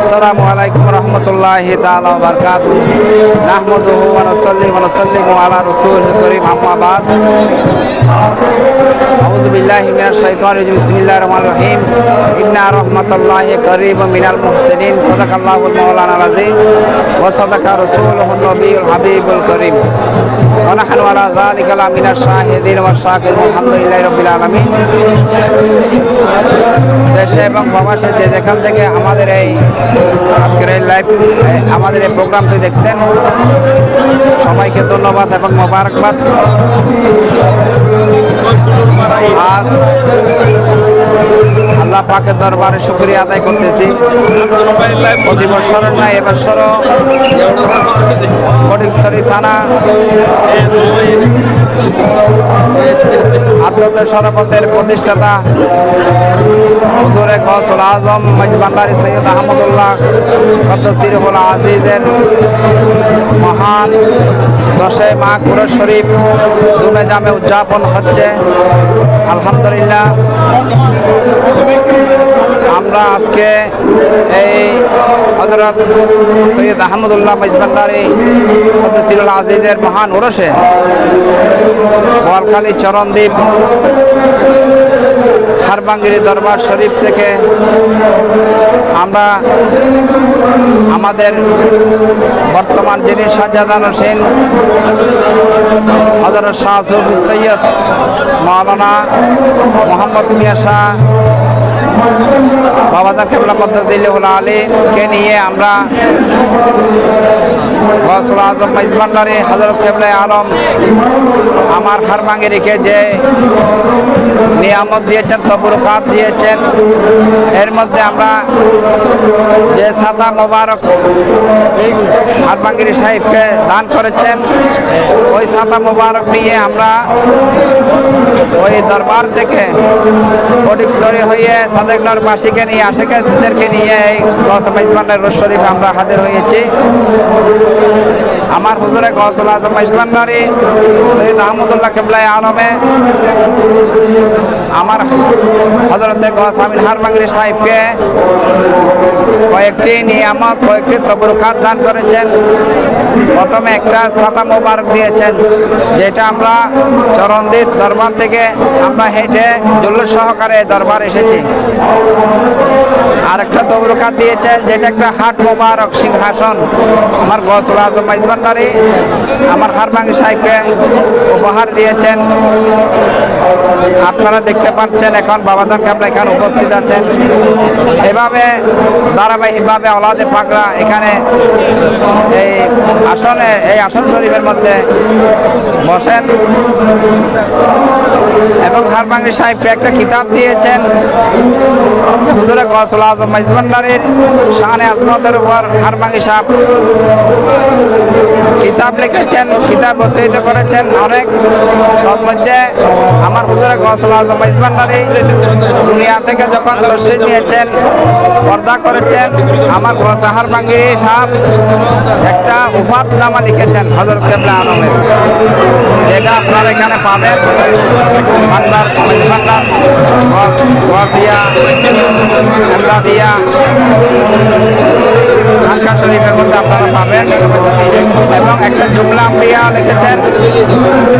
আসসালামু আলাইকুম রহমতুল্লাহি তাআলা ওয়া বারাকাতুহু। নাহমাদুহু ওয়া নুসাল্লি ওয়া নুসাল্লিমু আলা রাসূলিল কারীম, আম্মা বাদ। আউযু বিল্লাহি মিনাশ শাইতানির রাজিম, বিসমিল্লাহির রহমানির রহিম। ইন্না রাহমাতাল্লাহি কারীবুম মিনাল মুহসিনিন। সাদাকাল্লাহুল মাওলানাল আযীম ওয়া সাদাকা রাসূলুহুন নবিয়ুল হাবিবুল কারীম। ওয়া নাহনু আলা যালিকা লামিনাশ শাহিদিন ওয়া শাকিরিন। আলহামদুলিল্লাহি রাব্বিল আলামিন। দেশে এবং প্রবাসে যে যেখান থেকে আমাদের এই আজকের এই লাইভ আমাদের এই প্রোগ্রামটি দেখছেন। সবাইকে ধন্যবাদ এবং মোবারকবাদ। আজ আল্লাহ পাকের দরবারে শুক্রিয়া আদায় করতেছি। প্রতি বছরের নাই এবছরও ফটিকছড়ি থানা। আদ্যতের সরপথের প্রতিষ্ঠাতা হুজুরে গসুল আজম মজবান্ডারি সৈয়দ আহমদুল্লাহ কদ্দসিরুল আজিজের মহান দশে মা কুরর শরীফ দুমে জামে উদযাপন হচ্ছে। আলহামদুলিল্লাহ। আমরা আজকে এই হজরত সৈয়দ আহমদুল্লাহ মজবান্ডারি কদ্দসিরুল আজিজের মহান উরসে বোয়ালখালী চরণদ্বীপ হারবাঙ্গিরি দরবার শরীফ থেকে আমরা আমাদের বর্তমান যিনি সাজ্জাদান হোসেন হজরত শাহ সুফি সৈয়দ মাওলানা মোহাম্মদ মিয়া শাহ বাবাজান কেবলা মদ্দাজিল্লাহুল আলীকে নিয়ে আমরা গসুল আজম ইসমান্ডারি আলম আমার হারবাঙ্গে রেখে যে নিয়ামত দিয়েছেন, তবরুকাত দিয়েছেন। এর মধ্যে আমরা যে সাদা মোবারক হারবাঙ্গিরি সাহেবকে দান করেছেন, ওই সাদা মোবারক নিয়ে আমরা ওই দরবার থেকে ফটিকছড়ি হয়ে সাদেকনর বাসীকে নিয়ে আশেকেদেরকে নিয়ে এই গসমাইজমানের রোজ শরীফ আমরা হাজির হয়েছি। আমার হুজুরে গসল আজম ইসমান্নারি সৈয়দ আহমদুল্লাহ কেবলাই আলমে, আমার হজরতে গস আমিন হারমাঙ্গরি সাহেবকে কয়েকটি নিয়ামত, কয়েকটি তবরুকাত দান করেছেন। প্রথমে একটা ছাতা মোবারক দিয়েছেন, যেটা আমরা চরণদ্বীপ দরবার থেকে আমরা হেঁটে জল্লুর সহকারে দরবার এসেছি। আর একটা তবরুকাত দিয়েছেন, যেটা একটা হাট মোবারক সিংহাসন। আমার গসুল আজম মাইজবান্ডারি আমার হারবাঙ্গি সাহেবকে উপহার দিয়েছেন। আপনারা দেখতে পাচ্ছেন এখন বাবাজান কামরা এখানে উপস্থিত আছেন এভাবে, ধারাবাহিকভাবে অলাদে পাকরা এখানে এই আসনে, এই আসন শরীফের মধ্যে বসেন। এবং হারবাঙ্গি সাহেবকে একটা কিতাব দিয়েছেন। হুজুরে গসল আজম ইজবান্ডারির শানে আজমতের উপর হারবাঙ্গি সাহেব কিতাব লিখেছেন, কিতাব রচয়িত করেছেন অনেক মধ্যে আমার হুজুরে গসল আজম দুনিয়া থেকে যখন তসির নিয়েছেন, পর্দা করেছেন, আমার সাহার বাঙ্গি সাহেব একটা উফাত নামা লিখেছেন হজরত কেবলা আলমের। যেটা আপনারা এখানে পাবেন। ভান্ডার ভান্ডার গসিয়া দিয়া আনকা মধ্যে আপনারা পাবেন। এবং একটা জুমলা প্রিয়া লিখেছেন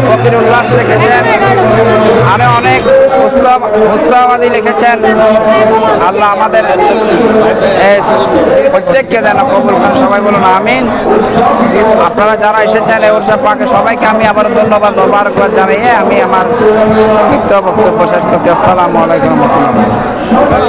ফকির উল্লাস লিখেছেন আরও অনেক পুস্তকাদি লিখেছেন আল্লাহ আমাদের প্রত্যেককে যেন কবুল খান সবাই বলুন, আমিন। আপনারা যারা এসেছেন এই উৎসব পাকে, সবাইকে আমি আবার ধন্যবাদ, মোবারকবাদ জানিয়ে আমি আমার সংক্ষিপ্ত বক্তব্য শেষ করতে আসসালামু আলাইকুম রহমতুল্লাহ।